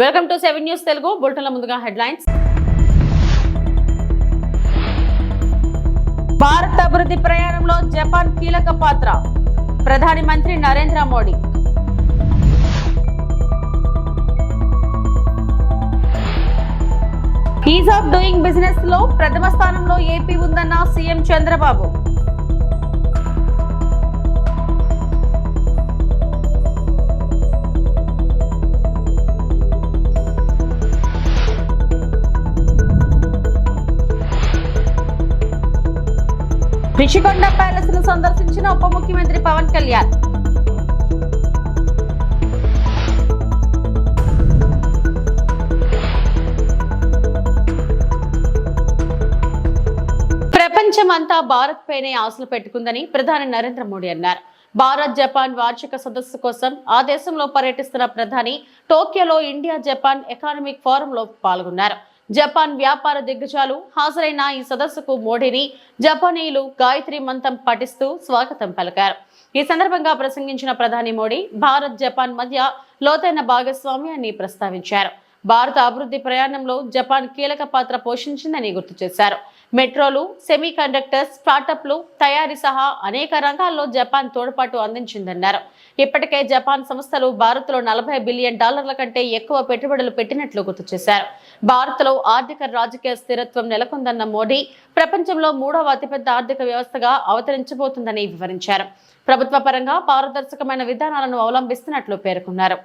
Welcome to seven news Telugu. బులెటిన్ల ముందుగా headlines. Bharat అభివృద్ధి ప్రయాణంలో జపాన్ కీలక పాత్ర. ప్రధాని మంత్రి Narendra Modi. Ease of doing బిజినెస్లో ప్రథమ స్థానంలో ఏపీ ఉందన్న సీఎం చంద్రబాబు. రిషికొండ ప్యాలెస్ను సందర్శించిన ఉప ముఖ్యమంత్రి పవన్ కళ్యాణ్. ప్రపంచమంతా భారత్ పైనే ఆశలు పెట్టుకుందని ప్రధాని నరేంద్ర మోడీ అన్నారు. భారత్ జపాన్ వార్షిక సదస్సు కోసం ఆ దేశంలో పర్యటిస్తున్న ప్రధాని టోక్యోలో ఇండియా జపాన్ ఎకానమిక్ ఫోరంలో పాల్గొన్నారు. జపాన్ వ్యాపార దిగ్గజాలు హాజరైన ఈ సదస్సుకు మోడీని జపానీయులు గాయత్రి మంతం పఠిస్తూ స్వాగతం పలికారు. ఈ సందర్భంగా ప్రసంగించిన ప్రధాని మోడీ భారత్ జపాన్ మధ్య లోతైన భాగస్వామ్యాన్ని ప్రస్తావించారు. భారత అభివృద్ధి ప్రయాణంలో జపాన్ కీలక పాత్ర పోషించిందని గుర్తు చేశారు. మెట్రోలు సెమీ కండక్టర్స్ స్టార్టప్లు తయారీ సహా అనేక రంగాల్లో జపాన్ తోడ్పాటు అందించిందన్నారు. ఇప్పటికే జపాన్ సంస్థలు భారత్లో నలభై బిలియన్ డాలర్ల కంటే ఎక్కువ పెట్టుబడులు పెట్టినట్లు గుర్తు చేశారు. భారత్లో ఆర్థిక రాజకీయ స్థిరత్వం నెలకొందన్న మోడీ ప్రపంచంలో మూడవ అతిపెద్ద ఆర్థిక వ్యవస్థగా అవతరించబోతుందని వివరించారు. ప్రభుత్వ పరంగా పారదర్శకమైన విధానాలను అవలంబిస్తున్నట్లు పేర్కొన్నారు.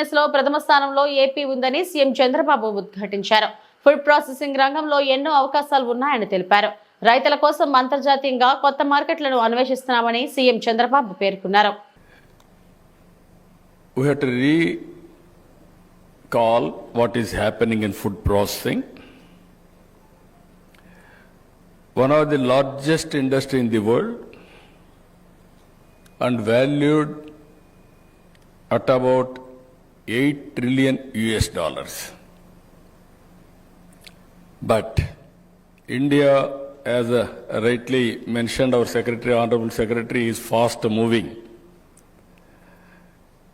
బిజినెస్లో ప్రథమ స్థానంలో ఏపీ ఉందని సీఎం చంద్రబాబు ఉద్ఘాటించారు. ఫుడ్ ప్రాసెసింగ్ రంగంలో ఎన్నో అవకాశాలు ఉన్నాయని తెలిపారు. రైతుల కోసం అంతర్జాతీయంగా కొత్త మార్కెట్లను అన్వేషిస్తున్నామని సీఎం చంద్రబాబు పేర్కొన్నారు. We have to recall what is happening in food processing. One of the largest industry in the world and valued at about 8 trillion US dollars. But India, as uh, rightly mentioned, our secretary, honorable secretary, is fast moving.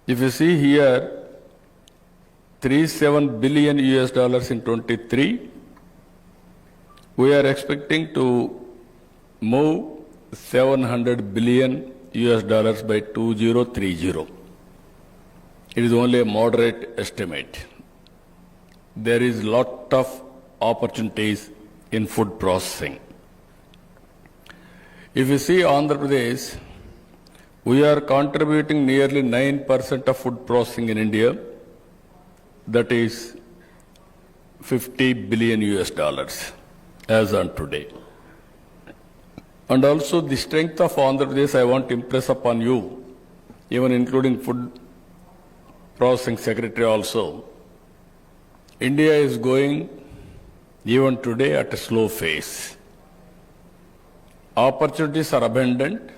If you see here, 37 billion US dollars in 23, we are expecting to move 700 billion US dollars by 2030. It is only a moderate estimate. There is lot of opportunities in food processing. If you see Andhra Pradesh, we are contributing nearly 9% of food processing in India. That is 50 billion US dollars as on today. And also the strength of Andhra Pradesh, I want to impress upon you, even including food processing secretary also. India is going even today at a slow pace. Opportunities are abundant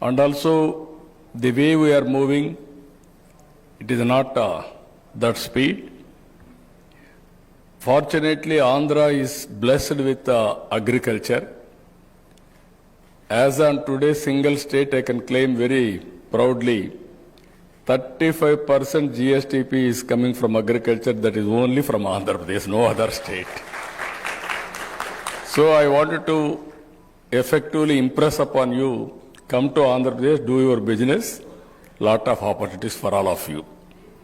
and also the way we are moving, it is not uh, that speed. Fortunately, Andhra is blessed with uh, agriculture. As on today, single state, I can claim very proudly, 35% GSTP is coming from agriculture, that is only from Andhra Pradesh, no other state. So I wanted to effectively impress upon you Come to Andhra Pradesh, do your business. Lot of opportunities for all of you.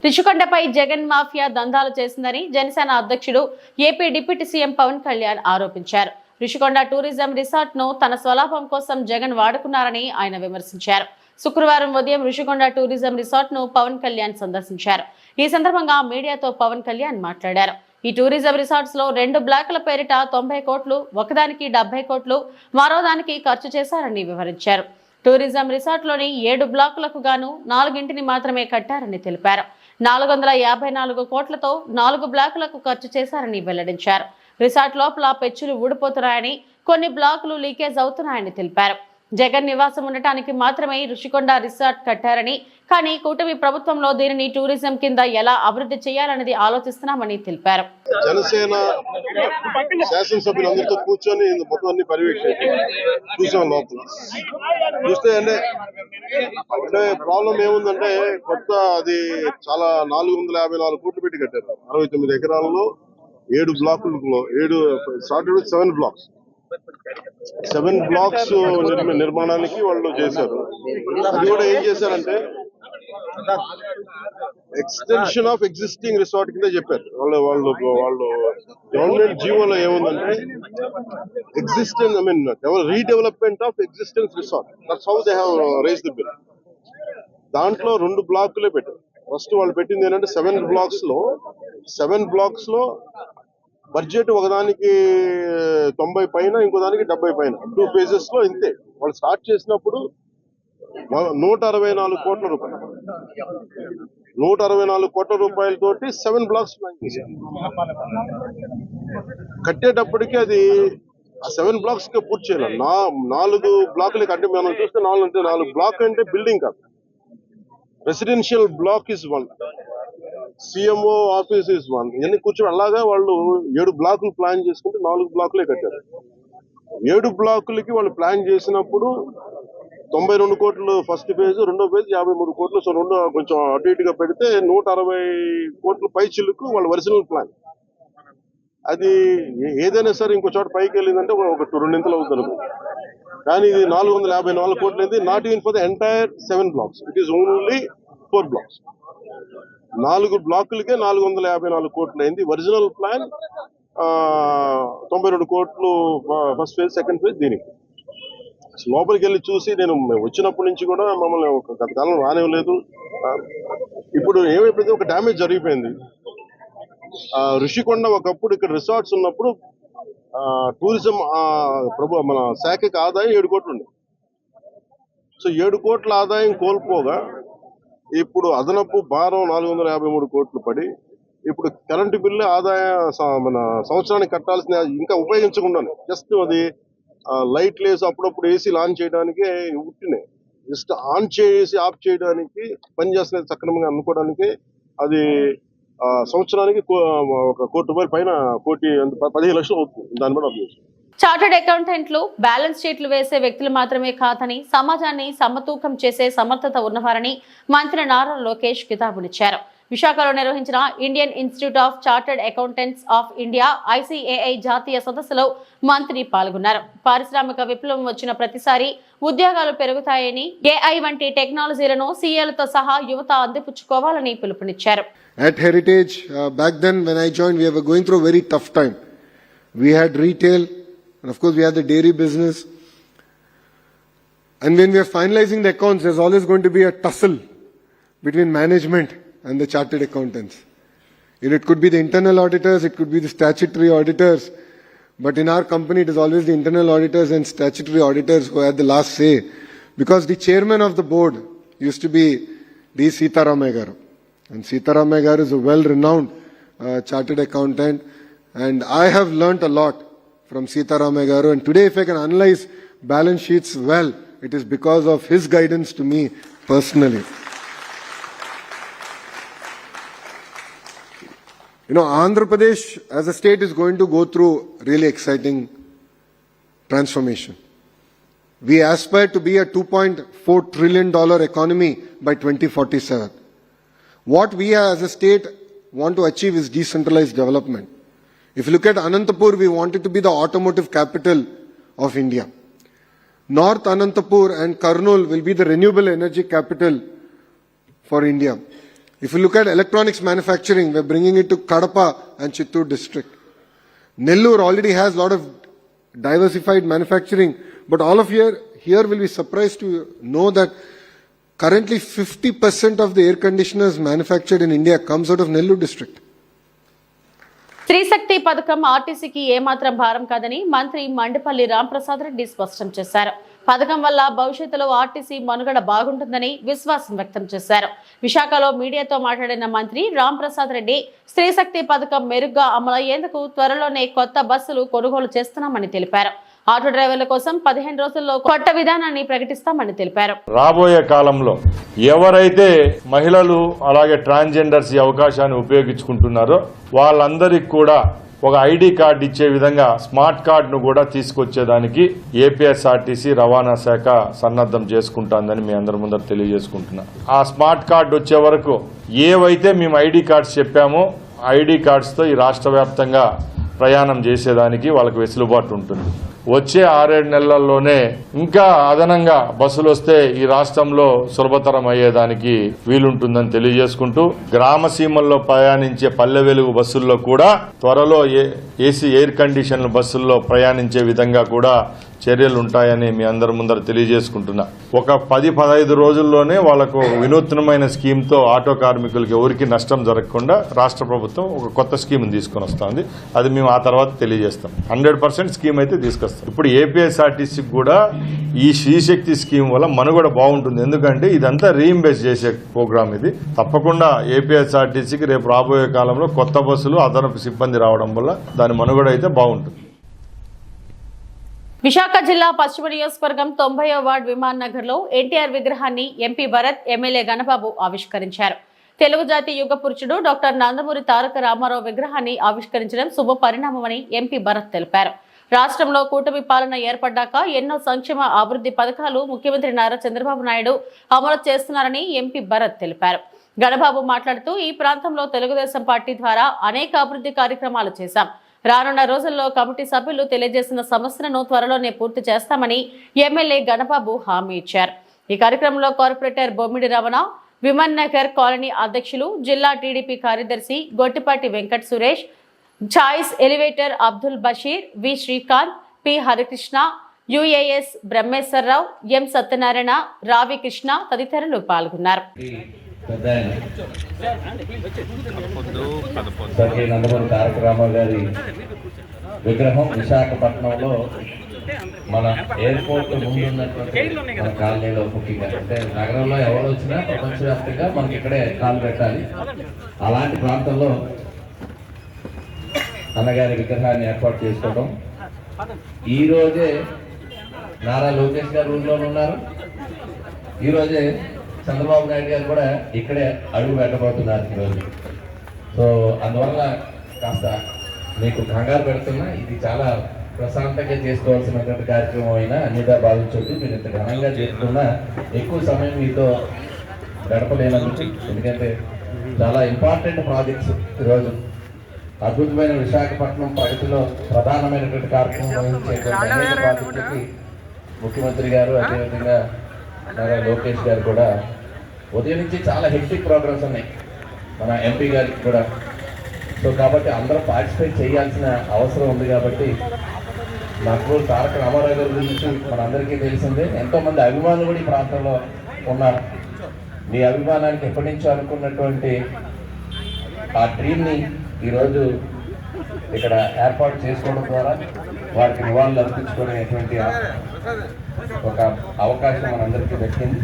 రిషికొండపై Jagan mafia దందాలు చేసిందని జనసేన అధ్యక్షుడు AP deputy CM Pawan Kalyan ఆరోపించారు Rishikonda tourism రిసార్ట్ను తన స్వలాభం కోసం జగన్ వాడుకున్నారని ఆయన విమర్శించారు శుక్రవారం ఉదయం ఋషికొండ టూరిజం రిసార్ట్ను పవన్ కళ్యాణ్ సందర్శించారు. ఈ సందర్భంగా మీడియాతో పవన్ కళ్యాణ్ మాట్లాడారు. ఈ టూరిజం రిసార్ట్స్లో రెండు బ్లాకుల పేరిట తొంభై కోట్లు ఒకదానికి డెబ్బై కోట్లు మరోదానికి ఖర్చు చేశారని వివరించారు. టూరిజం రిసార్ట్లోని ఏడు బ్లాకులకు గాను నాలుగింటిని మాత్రమే కట్టారని తెలిపారు. నాలుగు వందల యాభై నాలుగు కోట్లతో నాలుగు బ్లాకులకు ఖర్చు చేశారని వెల్లడించారు. రిసార్ట్ లోపల పెచ్చులు ఊడిపోతున్నాయని కొన్ని బ్లాకులు లీకేజ్ అవుతున్నాయని తెలిపారు. జగన్ నివాసం ఉండటానికి మాత్రమే రుషికొండ రిసార్ట్ కట్టారని కానీ కూటమి ప్రభుత్వంలో దీనిని టూరిజం కింద ఎలా అభివృద్ధి చేయాలనేది ఆలోచిస్తున్నామని తెలిపారు. జనసేన శాసనసభ్యులందరితో కూర్చొని మొత్తం అన్ని చూసాం లోపల. చూస్తే అంటే అంటే ప్రాబ్లం ఏముందంటే కొత్త అది చాలా నాలుగు వందల యాభై నాలుగు కోట్లు పెట్టి కట్టారు. అరవై తొమ్మిది ఎకరాలలో ఏడు బ్లాకులలో ఏడు started seven blocks. Seven blocks నిర్మాణానికి వాళ్ళు చేశారు. అది కూడా ఏం చేశారంటే ఎక్స్టెన్షన్ ఆఫ్ ఎగ్జిస్టింగ్ రిసార్ట్ కింద చెప్పారు. వాళ్ళు వాళ్ళు వాళ్ళు గవర్నమెంట్ జీవోలో ఏముందంటే existence I mean redevelopment of existence resort that's how they have raise the bill దాంట్లో రెండు బ్లాకులే పెట్టారు. ఫస్ట్ వాళ్ళు పెట్టింది ఏంటంటే సెవెన్ బ్లాక్స్లో సెవెన్ బ్లాక్స్లో బడ్జెట్ ఒకదానికి తొంభై పైన ఇంకో దానికి డెబ్బై పైన. టూ ఫేజెస్లో ఇంతే. వాళ్ళు స్టార్ట్ చేసినప్పుడు నూట అరవై నాలుగు కోట్ల రూపాయలు. నూట అరవై నాలుగు కోట్ల రూపాయలతోటి సెవెన్ బ్లాక్స్ ప్లాన్ కట్టేటప్పటికి అది ఆ సెవెన్ బ్లాక్స్కి పూర్తి చేయాలి నా నాలుగు బ్లాకులకి అంటే మనం చూస్తే నాలుగు అంటే నాలుగు బ్లాక్ అంటే బిల్డింగ్ కాదు. Residential block is one CMO office is one ఇవన్నీ కూర్చొని అలాగా వాళ్ళు ఏడు బ్లాకులు ప్లాన్ చేసుకుంటే నాలుగు బ్లాకులే కట్టారు. ఏడు బ్లాకులకి వాళ్ళు ప్లాన్ చేసినప్పుడు తొంభై రెండు కోట్లు ఫస్ట్ ఫేజ్ రెండో ఫేజ్ యాభై మూడు కోట్లు. సో రెండు కొంచెం అటు ఇటుగా పెడితే నూట అరవై కోట్లు పై చిల్లుకు వాళ్ళ ఒరిజినల్ ప్లాన్ అది ఏదైనా సరే ఇంకో చోట పైకి వెళ్ళిందంటే ఒక- ఒక రెండింతలు అవుతుంది కానీ ఇది నాలుగు వందల యాభై నాలుగు కోట్లు అయింది not even for the entire seven blocks it is only four blocks నాలుగు బ్లాకులకే నాలుగు వందల యాభై నాలుగు కోట్లు అయింది ఒరిజినల్ ప్లాన్ తొంభై రెండు కోట్లు ఫస్ట్ ఫేజ్ సెకండ్ ఫేజ్ దీనికి. లోపలికి వెళ్ళి చూసి నేను వచ్చినప్పటి నుంచి కూడా మమ్మల్ని ఒక గత కాలం రానివ్వలేదు. ఇప్పుడు ఏమైపోయింది? ఒక డ్యామేజ్ జరిగిపోయింది. ఆ, ఋషికొండ ఒకప్పుడు ఇక్కడ రిసార్ట్స్ ఉన్నప్పుడు టూరిజం ప్రభు మన శాఖకి ఆదాయం ఏడు కోట్లు ఉంది సో ఏడు కోట్ల ఆదాయం కోల్పోగా ఇప్పుడు అదనపు భారం నాలుగు వందల యాభై మూడు కోట్లు పడి ఇప్పుడు కరెంటు బిల్లు ఆదాయ మన సంవత్సరానికి కట్టాల్సిన ఇంకా ఉపయోగించకుండా జస్ట్ అది లైట్ లేసి అప్పుడప్పుడు ఏసీ ఆన్ చేయడానికి ఉట్టినే. జస్ట్ ఆన్ చేసి ఆఫ్ చేయడానికి పని చేస్తున్నది సక్రమంగా అనుకోవడానికి అది ఆ, సంవత్సరానికి కో- ఒక కోటి రూపాయల పైన కోటి పదిహేను లక్షలు అవుతుంది. దాన్ని కూడా అర్థం చార్టర్డ్ అకౌంటెంట్లు బ్యాలెన్స్ షీట్లు వేసే వ్యక్తులు మాత్రమే కాదని సమాజాన్ని సమతూకం చేసే సమర్థత ఉన్నవారని మంత్రి నారా లోకేష్ కితాబునిచ్చారు విశాఖలో నిర్వహించిన Indian Institute of Chartered Accountants of India ICAI జాతీయ సదస్సులో మంత్రి పాల్గొన్నారు. పారిశ్రామిక విప్లవం వచ్చిన ప్రతిసారి ఉద్యోగాలు పెరుగుతాయని ఏఐ వంటి టెక్నాలజీలను సీఏలతో సహా యువత అందిపుచ్చుకోవాలని పిలుపునిచ్చారు. At Heritage, uh, back then when I joined, we were going through a very tough time. We had retail, and of course we have the dairy business. And when we are finalizing the accounts, there's always going to be a tussle between management and the chartered accountants. It could be the internal auditors, it could be the statutory auditors, but in our company it is always the internal auditors and statutory auditors who had the last say, because the chairman of the board used to be D. Sitaramaya garu. And Sitaramaya garu is a well-renowned uh, chartered accountant, and I have learnt a lot from Sitaramaya garu. And today, if I can analyze balance sheets well, it is because of his guidance to me personally. You know, Andhra Pradesh as a state is going to go through really exciting transformation. We aspire to be a $2.4 trillion economy by 2047. What we as a state want to achieve is decentralized development. If you look at Anantapur, we want it to be the automotive capital of India. North Anantapur and Karnool will be the renewable energy capital for India. If you look at electronics manufacturing, we're bringing it to Kadapa and Chittoor district. Nellore already has a lot of diversified manufacturing, but all of you here will be surprised to know that currently 50% of the air conditioners manufactured in India comes out of Nellore district. Stree Shakti పథకం ఆర్టీసీకి ఏమాత్రం భారం కాదని మంత్రి మండపల్లి రాంప్రసాద్ రెడ్డి స్పష్టం చేశారు. పథకం వల్ల భవిష్యత్తులో ఆర్టీసీ మనుగడ బాగుంటుందని విశ్వాసం వ్యక్తం చేశారు. విశాఖలో మీడియాతో మాట్లాడిన మంత్రి రాంప్రసాద్ రెడ్డి స్త్రీశక్తి పథకం మెరుగ్గా అమలయ్యేందుకు త్వరలోనే కొత్త బస్సులు కొనుగోలు చేస్తున్నామని తెలిపారు. ఆటో డ్రైవర్ల కోసం పదిహేను రోజుల్లో కొత్త విధానాన్ని ప్రకటిస్తామని తెలిపారు. రాబోయే కాలంలో ఎవరైతే మహిళలు అలాగే ట్రాన్స్జెండర్స్ ఈ అవకాశాన్ని ఉపయోగించుకుంటున్నారో వాళ్ళందరికీ కూడా ఒక ఐడి కార్డు ఇచ్చే విధంగా స్మార్ట్ కార్డును కూడా తీసుకొచ్చేదానికి ఏపీఎస్ఆర్టీసీ రవాణా శాఖ సన్నద్ధం చేసుకుంటుందని మీ అందరి ముందర తెలియజేసుకుంటున్నా. ఆ స్మార్ట్ కార్డు వచ్చే వరకు ఏవైతే మేము ఐడి కార్డ్స్ చెప్పామో ఐడి కార్డ్స్తో ఈ రాష్ట్ర వ్యాప్తంగా ప్రయాణం చేసేదానికి వాళ్ళకి వెసులుబాటు ఉంటుంది. వచ్చే ఆరేడు నెలల్లోనే ఇంకా అదనంగా బస్సులు వస్తే ఈ రాష్ట్రంలో సులభతరం అయ్యేదానికి వీలుంటుందని తెలియజేసుకుంటూ గ్రామ సీమల్లో ప్రయాణించే పల్లె వెలుగు బస్సుల్లో కూడా త్వరలో ఏ- ఏసీ ఎయిర్ కండిషన్ బస్సుల్లో ప్రయాణించే విధంగా కూడా చర్యలు ఉంటాయని మీ అందరి ముందర తెలియజేసుకుంటున్నా. ఒక పది పదహైదు రోజుల్లోనే వాళ్ళకు వినూత్నమైన స్కీమ్తో ఆటో కార్మికులకి ఎవరికి నష్టం జరగకుండా రాష్ట్ర ప్రభుత్వం ఒక కొత్త స్కీమ్ తీసుకొని వస్తుంది. అది మేము ఆ తర్వాత తెలియజేస్తాం. హండ్రెడ్ పర్సెంట్ స్కీమ్ అయితే తీసుకొస్తాం. ఇప్పుడు ఏపీఎస్ఆర్టీసీకి కూడా ఈ శ్రీశక్తి స్కీమ్ వల్ల మనుగడ బాగుంటుంది. ఎందుకంటే ఇదంతా రీఇంబేస్ చేసే ప్రోగ్రామ్ ఇది. తప్పకుండా ఏపీఎస్ఆర్టీసీకి రేపు రాబోయే కాలంలో కొత్త బస్సులు అదనపు సిబ్బంది రావడం వల్ల దాని మనుగడ అయితే బాగుంటుంది. విశాఖ జిల్లా పశ్చిమ నియోజకవర్గం తొంభైవ వార్డు విమాన్ నగర్లో ఎన్టీఆర్ విగ్రహాన్ని ఎంపీ భరత్ ఎమ్మెల్యే గణబాబు ఆవిష్కరించారు. తెలుగు జాతి యుగ పురుషుడు డాక్టర్ నందమూరి తారక రామారావు విగ్రహాన్ని ఆవిష్కరించడం శుభ పరిణామమని ఎంపీ భరత్ తెలిపారు. రాష్ట్రంలో కూటమి పాలన ఏర్పడ్డాక ఎన్నో సంక్షేమ అభివృద్ధి పథకాలు ముఖ్యమంత్రి నారా చంద్రబాబు నాయుడు అమలు చేస్తున్నారని ఎంపీ భరత్ తెలిపారు. గణబాబు మాట్లాడుతూ ఈ ప్రాంతంలో తెలుగుదేశం పార్టీ ద్వారా అనేక అభివృద్ధి కార్యక్రమాలు చేశాం. రానున్న రోజుల్లో కమిటీ సభ్యులు తెలియజేసిన సమస్యలను త్వరలోనే పూర్తి చేస్తామని ఎమ్మెల్యే గణబాబు హామీ ఇచ్చారు. ఈ కార్యక్రమంలో కార్పొరేటర్ బొమ్మిడి రమణ విమన్ నగర్ కాలనీ అధ్యక్షులు జిల్లా టీడీపీ కార్యదర్శి Gottipati Venkat Suresh choice elevator Abdul Basheer V Srikanth P Harikrishna UAS Brahmeswararao M Satyanarayana Ravi Krishna తదితరులు పాల్గొన్నారు. పెద్ద ఆయన స్వర్గీయ నందమూరి తారక రామారావు గారి విగ్రహం విశాఖపట్నంలో మన ఎయిర్పోర్ట్ ముందు ఉన్నటువంటి మన కాలనీలో ముఖ్యంగా. అంటే నగరంలో ఎవరు వచ్చినా ప్రపంచవ్యాప్తంగా మనకి ఇక్కడే కాలు పెట్టాలి. అలాంటి ప్రాంతంలో అన్నగారి విగ్రహాన్ని ఏర్పాటు చేసుకోవడం. ఈరోజే నారా లోకేష్ గారు ఊళ్ళో ఉన్నారు. ఈరోజే చంద్రబాబు నాయుడు గారు కూడా ఇక్కడే అడుగు పెట్టబోతున్నారు ఈరోజు సో అందువల్ల కాస్త మీకు కంగారు పెడుతున్నా ఇది చాలా ప్రశాంతంగా చేసుకోవాల్సినటువంటి కార్యక్రమం అయినా అన్నిదా భావించొద్దు మీరు ఇంత ఘనంగా చేసుకున్నా ఎక్కువ సమయం మీతో గడపలేనందుకు ఎందుకంటే చాలా ఇంపార్టెంట్ ప్రాజెక్ట్స్ ఈరోజు. అద్భుతమైన విశాఖపట్నం ప్రగతిలో ప్రధానమైనటువంటి కార్యక్రమం వహించేటువంటి ప్రాజెక్టులకి ముఖ్యమంత్రి గారు అదేవిధంగా నారా లోకేష్ గారు కూడా? ఉదయం నుంచి చాలా హెక్టిక్ ప్రోగ్రామ్స్ ఉన్నాయి. మన ఎంపీ గారికి కూడా. సో కాబట్టి అందరూ పార్టిసిపేట్ చేయాల్సిన అవసరం ఉంది కాబట్టి నాకు తారక రామారావు గారి గురించి మనందరికీ తెలిసిందే. ఎంతోమంది అభిమానులు కూడా ఈ ప్రాంతంలో ఉన్నారు. మీ అభిమానానికి ఎప్పటి నుంచో అనుకున్నటువంటి ఆ డ్రీమ్ని ఈరోజు ఇక్కడ ఏర్పాటు చేసుకోవడం ద్వారా వారికి నివాళులు అర్పించుకునేటువంటి ఒక అవకాశం మనందరికీ దక్కింది.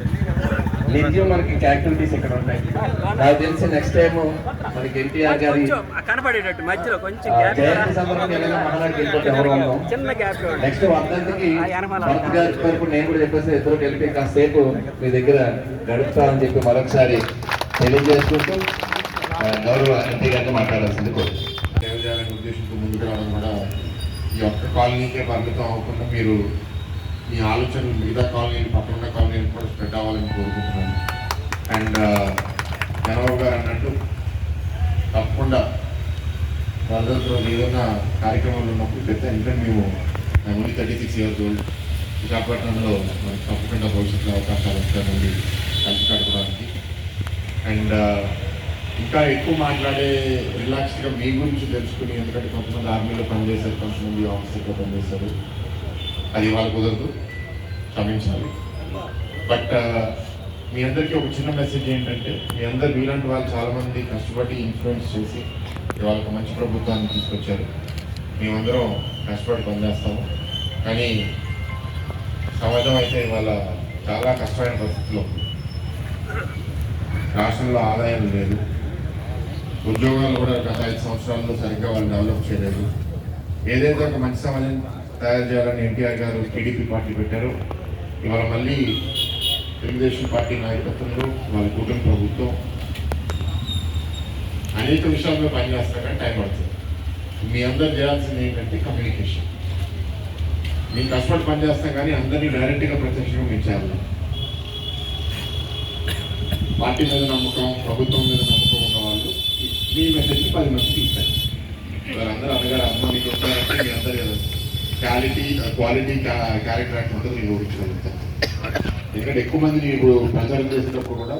నిత్యం మనకి యాక్టివిటీస్ ఇక్కడ ఉంటాయి. నాకు తెలిసి నెక్స్ట్ టైం మనకి ఎన్టీఆర్ గారి కనపడేటట్టు మధ్యలో కొంచెం జయంతి సందర్భంగా ఎవరు నెక్స్ట్ వర్ధంతికి భరత్ గారి తరపు నేను కూడా చెప్పేసి ఇద్దరు కలిపి కాసేపు మీ దగ్గర గడుపుతామని చెప్పి మరొకసారి తెలియజేసుకుంటూ గౌరవ ఎంపీ గారితో మాట్లాడాల్సింది కోరుతున్నాను చేయాలనే ఉద్దేశంతో ముందుకు రావడం కూడా ఈ ఒక్క కాలనీకే పరిమితం అవ్వకుండా మీరు మీ ఆలోచనలు మిగతా కాలనీలు పక్కన కాలనీలు కూడా స్ప్రెడ్ అవ్వాలని కోరుకుంటున్నాను. అండ్ జనబాబు గారు అన్నట్టు తప్పకుండా వరదలతో ఏదైనా కార్యక్రమాలు ఉన్నప్పుడు పెద్ద ఎందుకంటే మేము only thirty six years old విశాఖపట్నంలో మనకు తప్పకుండా భవిష్యత్తులో అవకాశాలు వస్తాయండి కలిసి కట్టుకోవడానికి అండ్ ఇంకా ఎక్కువ మాట్లాడే రిలాక్స్డ్గా మీ గురించి తెలుసుకుని ఎందుకంటే కొంతమంది ఆర్మీలో పనిచేశారు కొంతమంది ఆఫీసర్లో పనిచేశారు. అది వాళ్ళు కుదరదు. క్షమించాలి. బట్ మీ అందరికీ ఒక చిన్న మెసేజ్ ఏంటంటే మీ అందరు మీలాంటి వాళ్ళు చాలామంది కష్టపడి ఇన్ఫ్లుయెన్స్ చేసి ఇవాళ ఒక మంచి ప్రభుత్వాన్ని తీసుకొచ్చారు. మేమందరం కష్టపడి పనిచేస్తాము. కానీ సమాజం అయితే ఇవాళ చాలా కష్టమైన పరిస్థితిలో రాష్ట్రంలో ఆదాయం లేదు. ఉద్యోగాలు కూడా గత ఐదు సంవత్సరాల్లో సరిగ్గా వాళ్ళు డెవలప్ చేయలేదు. ఏదైతే ఒక మంచి సమాజం తయారు చేయాలని ఎన్టీఆర్ గారు టీడీపీ పార్టీ పెట్టారు ఇవాళ మళ్ళీ తెలుగుదేశం పార్టీ నాయకత్వంలో వాళ్ళ కుటుంబ ప్రభుత్వం అనేక విషయాల్లో పనిచేస్తారు కానీ టైం పడుతుంది. మీ అందరు చేయాల్సింది ఏంటంటే కమ్యూనికేషన్. మేము కష్టపడి పనిచేస్తాం కానీ అందరినీ డైరెక్ట్గా ప్రత్యక్షంగా మేము చేయాలి. పార్టీ మీద నమ్మకం ప్రభుత్వం మీద నమ్మకం మీ మెసేజ్ పది మందికి వారందరూ వాళ్ళందరూ అమ్మ మీకు వస్తారంటే మీ అందరి క్వాలిటీ క్వాలిటీ క్యారెక్టర్ యాక్ట్ ఉంటుంది మీరు ఊహించగలుగుతాను ఎందుకంటే ఎక్కువ మంది ఇప్పుడు ప్రచారం చేసేటప్పుడు కూడా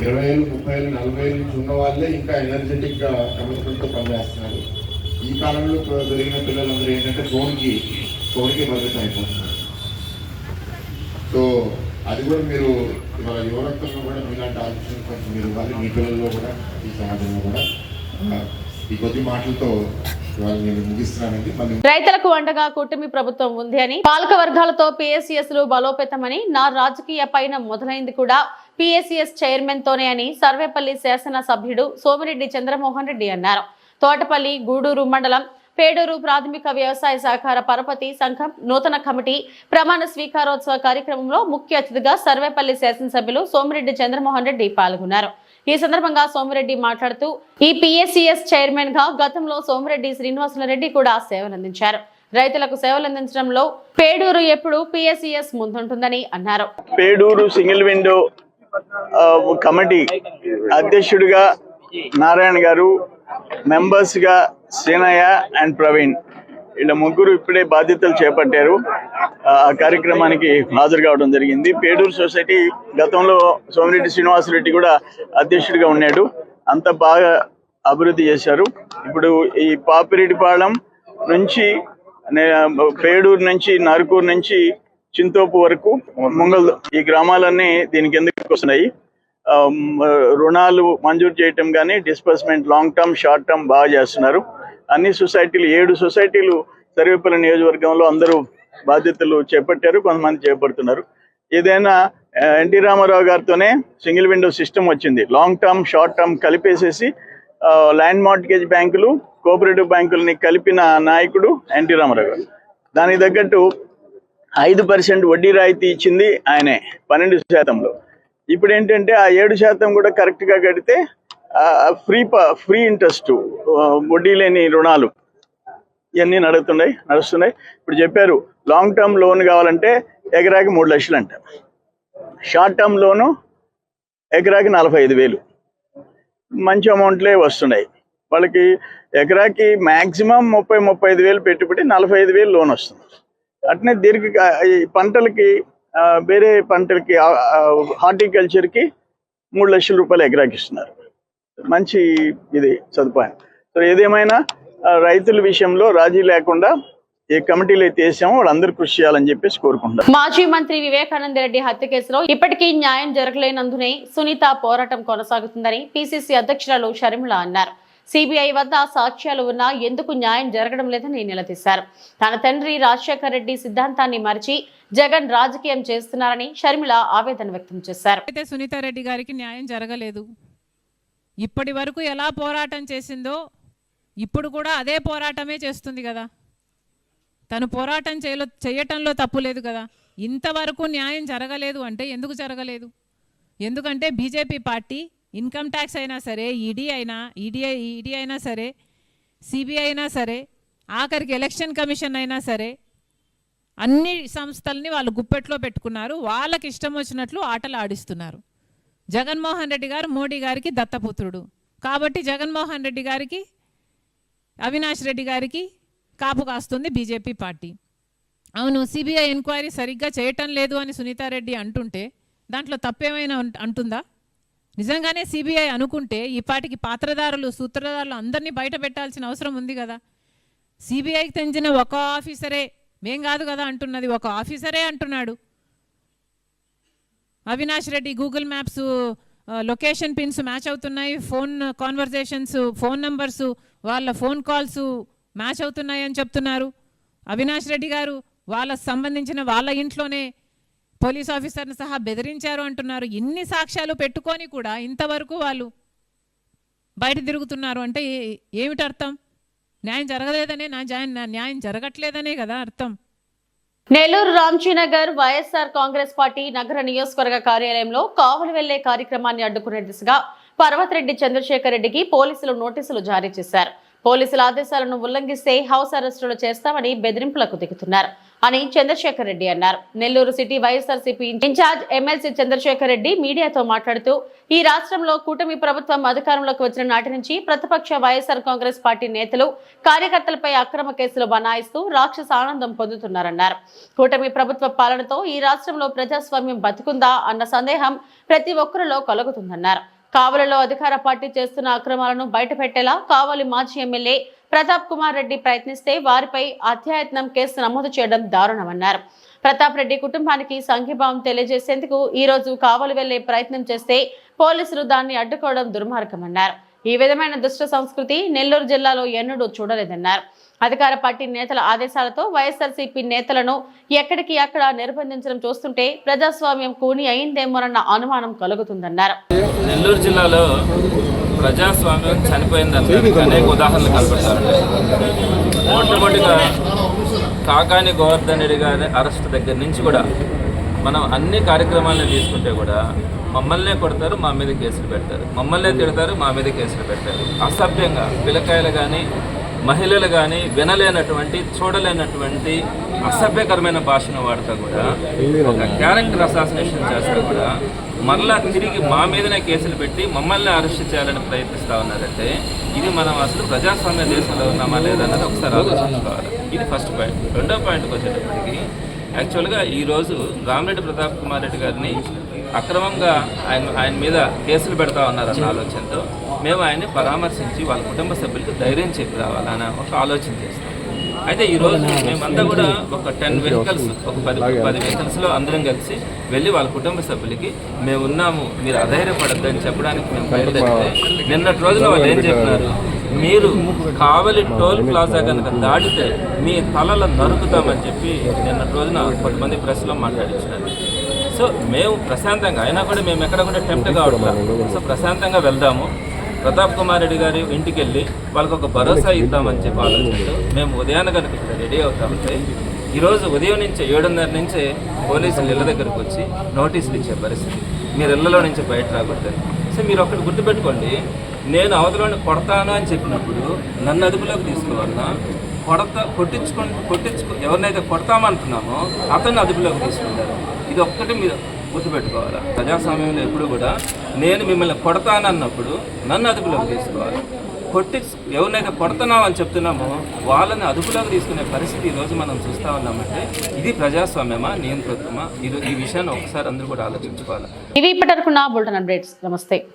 ఇరవై ఏళ్ళు ముప్పై ఏళ్ళు నలభై ఏళ్ళ నుంచి ఉన్న వాళ్ళే ఇంకా ఎనర్జెటిక్గా కమిట్మెంట్తో పనిచేస్తున్నారు ఈ కాలంలో పెరిగిన పిల్లలందరూ ఏంటంటే ఫోన్కి ఫోన్కి భద్రత అయిపోతున్నారు సో అది కూడా మీరు ఇవాళ యువరక్తంలో కూడా మీలాంటి ఆలోచన కొంచెం మీరు ఇవ్వాలి మీ పిల్లల్లో కూడా ఈ సమాజంలో కూడా ఈ కొద్ది మాటలతో రైతులకు వంటగా కూటమి ప్రభుత్వం ఉంది అని పాలక వర్గాలతో పిఎస్సిఎస్లు బలోపేతమని నా రాజకీయ పైన మొదలైంది కూడా పిఎస్సిఎస్ చైర్మన్ తోనే అని సర్వేపల్లి శాసన సభ్యుడు సోమిరెడ్డి చంద్రమోహన్ రెడ్డి అన్నారు. తోటపల్లి గూడూరు మండలం పేడూరు ప్రాథమిక వ్యవసాయ సహకార పరపతి సంఘం నూతన కమిటీ ప్రమాణ స్వీకారోత్సవ కార్యక్రమంలో ముఖ్య అతిథిగా సర్వేపల్లి శాసనసభ్యులు సోమిరెడ్డి చంద్రమోహన్ రెడ్డి పాల్గొన్నారు. ఈ సందర్భంగా సోమిరెడ్డి మాట్లాడుతూ ఈ పిఎస్సిఎస్ చైర్మన్గా గతంలో సోమిరెడ్డి శ్రీనివాసులరెడ్డి కూడా సేవలందించారు. రైతులకు సేవలందించడంలో పేడూరు ఎప్పుడు పిఎస్సిఎస్ ముందుంటుందని అన్నారు. పేడూరు సింగిల్ విండో కమిటీ అధ్యక్షుడిగా నారాయణ గారు మెంబర్స్ సీనయ్య శ్రీనయ్య అండ్ ప్రవీణ్. వీళ్ళ ముగ్గురు ఇప్పుడే బాధ్యతలు చేపట్టారు. ఆ కార్యక్రమానికి హాజరు కావడం జరిగింది. పేడూరు సొసైటీ గతంలో సోమిరెడ్డి శ్రీనివాసరెడ్డి కూడా అధ్యక్షుడిగా ఉన్నాడు. అంత బాగా అభివృద్ధి చేశారు. ఇప్పుడు ఈ పాపిరెడ్డిపాళెం నుంచి పేడూరు నుంచి నరుకూరు నుంచి చింతోపు వరకు ముంగల్ ఈ గ్రామాలన్నీ దీని కిందకి వస్తున్నాయి? రుణాలు మంజూరు చేయటం కానీ disbursement long term short term బాగా చేస్తున్నారు. అన్ని సొసైటీలు ఏడు సొసైటీలు సర్వేపల్లి నియోజకవర్గంలో అందరూ బాధ్యతలు చేపట్టారు కొంతమంది చేపడుతున్నారు. ఏదైనా ఎన్టీ రామారావు గారితోనే సింగిల్ విండో సిస్టమ్ వచ్చింది. లాంగ్ టర్మ్ షార్ట్ టర్మ్ కలిపేసేసి ల్యాండ్ మార్టిగేజ్ బ్యాంకులు కోఆపరేటివ్ బ్యాంకులని కలిపిన నాయకుడు ఎన్టీ రామారావు గారు. దానికి తగ్గట్టు ఐదు పర్సెంట్ వడ్డీ రాయితీ ఇచ్చింది ఆయనే పన్నెండు శాతంలో. ఇప్పుడు ఏంటంటే ఆ ఏడు శాతం కూడా కరెక్ట్గా కడితే ఫ్రీ ఫ్రీ ఇంట్రెస్ట్ వడ్డీ లేని రుణాలు ఇవన్నీ నడుతున్నాయి నడుస్తున్నాయి. ఇప్పుడు చెప్పారు లాంగ్ టర్మ్ లోన్ కావాలంటే ఎకరాకి మూడు లక్షలు అంట. షార్ట్ టర్మ్ లోను ఎకరాకి నలభై ఐదు వేలు. మంచి అమౌంట్లే వస్తున్నాయి. వాళ్ళకి ఎకరాకి మ్యాక్సిమం ముప్పై ముప్పై ఐదు వేలు పెట్టుబడి నలభై ఐదు వేలు లోన్ వస్తుంది. అట్నే దీర్ఘ పంటలకి వేరే పంటలకి హార్టికల్చర్కి మూడు లక్షల రూపాయలు ఎకరాకిస్తున్నారు మంచి ఇది సదుపాయం. సో ఏదేమైనా రైతుల విషయంలో రాజీ లేకుండా ఏ కమిటీలు అయితే వేసామో వాళ్ళందరూ కృషి చేయాలని చెప్పేసి కోరుకుంటారు మాజీ మంత్రి వివేకానంద రెడ్డి హత్య కేసులో ఇప్పటికీ న్యాయం జరగలేనందునే సునీత పోరాటం కొనసాగుతుందని పిసిసి అధ్యక్షురాలు షర్మిల అన్నారు. సిబిఐ వద్ద సాక్ష్యాలు ఉన్నా ఎందుకు న్యాయం జరగడం లేదని నిలదీశారు. తన తండ్రి రాజశేఖర్ రెడ్డి సిద్ధాంతాన్ని మరిచి జగన్ రాజకీయం చేస్తున్నారని షర్మిల ఆవేదన వ్యక్తం చేశారు. అయితే సునీతారెడ్డి గారికి న్యాయం జరగలేదు. ఇప్పటి వరకు ఎలా పోరాటం చేసిందో ఇప్పుడు కూడా అదే పోరాటమే చేస్తుంది కదా. తను పోరాటం చేయలో చేయటంలో తప్పు లేదు కదా. ఇంతవరకు న్యాయం జరగలేదు అంటే ఎందుకు జరగలేదు? ఎందుకంటే బీజేపీ పార్టీ ఇన్కమ్ ట్యాక్స్ అయినా సరే ఈడీ అయినా ఈడీఐ ఈడీ అయినా సరే సిబిఐ అయినా సరే ఆఖరికి ఎలక్షన్ కమిషన్ అయినా సరే అన్ని సంస్థల్ని వాళ్ళు గుప్పెట్లో పెట్టుకున్నారు. వాళ్ళకి ఇష్టం వచ్చినట్లు ఆటలు ఆడిస్తున్నారు. జగన్మోహన్ రెడ్డి గారు మోడీ గారికి దత్తపుత్రుడు. కాబట్టి జగన్మోహన్ రెడ్డి గారికి అవినాష్ రెడ్డి గారికి కాపు కాస్తుంది బీజేపీ పార్టీ. అవును సిబిఐ ఎంక్వైరీ సరిగ్గా చేయటం లేదు అని సునీతారెడ్డి అంటుంటే దాంట్లో తప్పేమైనా అంటుందా? నిజంగానే సిబిఐ అనుకుంటే ఈ పాటికి పాత్రదారులు సూత్రధారులు అందరినీ బయట పెట్టాల్సిన అవసరం ఉంది కదా. సిబిఐకి తెంచిన ఒక ఆఫీసరే మేం కాదు కదా అంటున్నది ఒక ఆఫీసరే అంటున్నాడు. Avinash Reddy Google Maps location pins match అవుతున్నాయి ఫోన్ కాన్వర్జేషన్స్ ఫోన్ నంబర్స్ వాళ్ళ ఫోన్ కాల్స్ మ్యాచ్ అవుతున్నాయి అని చెప్తున్నారు. అవినాష్ రెడ్డి గారు వాళ్ళకు సంబంధించిన వాళ్ళ ఇంట్లోనే పోలీస్ ఆఫీసర్ని సహా బెదిరించారు అంటున్నారు. ఇన్ని సాక్ష్యాలు పెట్టుకొని కూడా ఇంతవరకు వాళ్ళు బయట తిరుగుతున్నారు అంటే ఏమిటి అర్థం? న్యాయం జరగలేదనే నా నా న్యాయం జరగట్లేదనే కదా అర్థం? Nellore Ramjinagar YSR Congress party నగర నియోజకవర్గ కార్యాలయంలో కావలి వెళ్ళే కార్యక్రమాన్ని అడ్డుకునే దిశగా పర్వతరెడ్డి చంద్రశేఖర్ రెడ్డికి పోలీసులు నోటీసులు జారీ చేశారు. పోలీసుల ఆదేశాలను ఉల్లంఘిస్తే హౌస్ అరెస్టులు చేస్తామని బెదిరింపులకు దిగుతున్నారు అని చంద్రశేఖర్ రెడ్డి అన్నారు. Nellore city YSRCP in charge MLC Chandrasekhar Reddy మీడియాతో మాట్లాడుతూ ఈ రాష్ట్రంలో కూటమి ప్రభుత్వం అధికారంలోకి వచ్చిన నాటి నుంచి ప్రతిపక్ష వైఎస్ఆర్ కాంగ్రెస్ పార్టీ నేతలు కార్యకర్తలపై అక్రమ కేసులు బనాయిస్తూ రాక్షస ఆనందం పొందుతున్నారన్నారు. కూటమి ప్రభుత్వ పాలనతో ఈ రాష్ట్రంలో ప్రజాస్వామ్యం బతుకుందా అన్న సందేహం ప్రతి ఒక్కరిలో కలుగుతుందన్నారు. కావలిలో అధికార పార్టీ చేస్తున్న అక్రమాలను బయటపెట్టేలా కావలి మాజీ ఎమ్మెల్యే ప్రతాప్ కుమార్ రెడ్డి ప్రయత్నిస్తే వారిపై అత్యాయత్నం కేసు నమోదు చేయడం దారుణమన్నారు. ప్రతాప్ రెడ్డి కుటుంబానికి సంఘీభావం తెలియజేసేందుకు ఈ రోజు కావలి వెళ్ళే ప్రయత్నం చేస్తే పోలీసులు దాన్ని అడ్డుకోవడం దుర్మార్గమన్నారు. ఈ విధమైన దుష్ట సంస్కృతి నెల్లూరు జిల్లాలో ఎన్నడూ చూడలేదన్నారు. అధికార పార్టీ నేతల ఆదేశాలతో వైఎస్ఆర్సీపీ నేతలను ఎక్కడికి అక్కడ నిర్బంధించడం చూస్తుంటే ప్రజాస్వామ్యం కూని అయిందేమోనన్న అనుమానం కలుగుతుందన్నారు. నెల్లూరు జిల్లాలో ప్రజాస్వామ్యం చనిపోయిందని అనేక ఉదాహరణలు కనపడతారు మొట్టమొదటిగా కాకాని గోవర్ధన్ రెడ్డి గారి అరెస్ట్ దగ్గర నుంచి కూడా మనం అన్ని కార్యక్రమాలను తీసుకుంటే కూడా మమ్మల్నే కొడతారు మా మీద కేసులు పెడతారు. మమ్మల్నే తిడతారు మా మీద కేసులు పెడతారు. అసభ్యంగా పిల్లకాయలు కానీ మహిళలు కానీ వినలేనటువంటి చూడలేనటువంటి అసభ్యకరమైన భాషను వాడతా కూడా ఒక క్యారెక్టర్ అసాసినేషన్ చేస్తా కూడా మరలా తిరిగి మా మీదనే కేసులు పెట్టి మమ్మల్ని అరెస్ట్ చేయాలని ప్రయత్నిస్తూ ఉన్నారంటే ఇది మనం అసలు ప్రజాస్వామ్య దేశంలో ఉన్నామా లేదన్నది ఒకసారి ఆలోచించుకోవాలి. ఇది ఫస్ట్ పాయింట్ రెండో పాయింట్కి వచ్చేటప్పటికి యాక్చువల్గా ఈరోజు రామిరెడ్డి ప్రతాప్ కుమార్ రెడ్డి గారిని అక్రమంగా ఆయన ఆయన మీద కేసులు పెడతా ఉన్నారన్న ఆలోచనతో మేము ఆయన్ని పరామర్శించి వాళ్ళ కుటుంబ సభ్యులకు ధైర్యం చెప్పి రావాలన్న ఒక ఆలోచన చేస్తాం. అయితే ఈరోజు మేమంతా కూడా ఒక టెన్ వెహికల్స్ ఒక పది పది వెహికల్స్లో అందరం కలిసి వెళ్ళి వాళ్ళ కుటుంబ సభ్యులకి మేము ఉన్నాము మీరు అధైర్యపడద్దు అని చెప్పడానికి మేము బయలుదేరితే నిన్నటి రోజున వాళ్ళు ఏం చెప్పినారు? మీరు కావలి టోల్ ప్లాజా కనుక దాటితే మీ తలలు నరుకుతామని చెప్పి నిన్నటి రోజున కొంతమంది ప్రెస్లో మాట్లాడించినారు. సో మేము ప్రశాంతంగా అయినా కూడా మేము ఎక్కడ కూడా టెంప్ట్ కావట్లేదు సో ప్రశాంతంగా వెళ్దాము. ప్రతాప్ కుమార్ రెడ్డి గారి ఇంటికి వెళ్ళి వాళ్ళకి ఒక భరోసా ఇద్దామని చెప్పి ఆలోచనతో మేము ఉదయాన్నే కనుక ఇక్కడ రెడీ అవుతామంటే ఈరోజు ఉదయం నుంచి ఏడున్నర నుంచే పోలీసులు ఇళ్ళ దగ్గరకు వచ్చి నోటీసులు ఇచ్చే పరిస్థితి. మీరు ఇళ్ళలో నుంచి బయట రాకూడదని సో మీరు ఒకటి గుర్తుపెట్టుకోండి నేను అవతలని కొడతాను అని చెప్పినప్పుడు నన్ను అదుపులోకి తీసుకోవాలన్నా కొడత కొట్టించుకొని కొట్టించుకో ఎవరినైతే కొడతామంటున్నామో అతన్ని అదుపులోకి తీసుకుంటారు. ఇది ఒక్కటి మీరు గుర్తుపెట్టుకోవాలి. ప్రజాస్వామ్యంలో ఎప్పుడు కూడా నేను మిమ్మల్ని కొడతానన్నప్పుడు నన్ను అదుపులోకి తీసుకోవాలి. కొట్టి ఎవరినైతే కొడుతున్నాం అని చెప్తున్నామో వాళ్ళని అదుపులోకి తీసుకునే పరిస్థితి ఈరోజు మనం చూస్తూ ఉన్నామంటే ఇది ప్రజాస్వామ్యమా నియంతృత్వమా? ఈ ఈ విషయాన్ని ఒకసారి అందరూ కూడా ఆలోచించుకోవాలి. ఇవి ఇప్పటివరకు నా బుల్టన్ అప్డేట్స్. నమస్తే.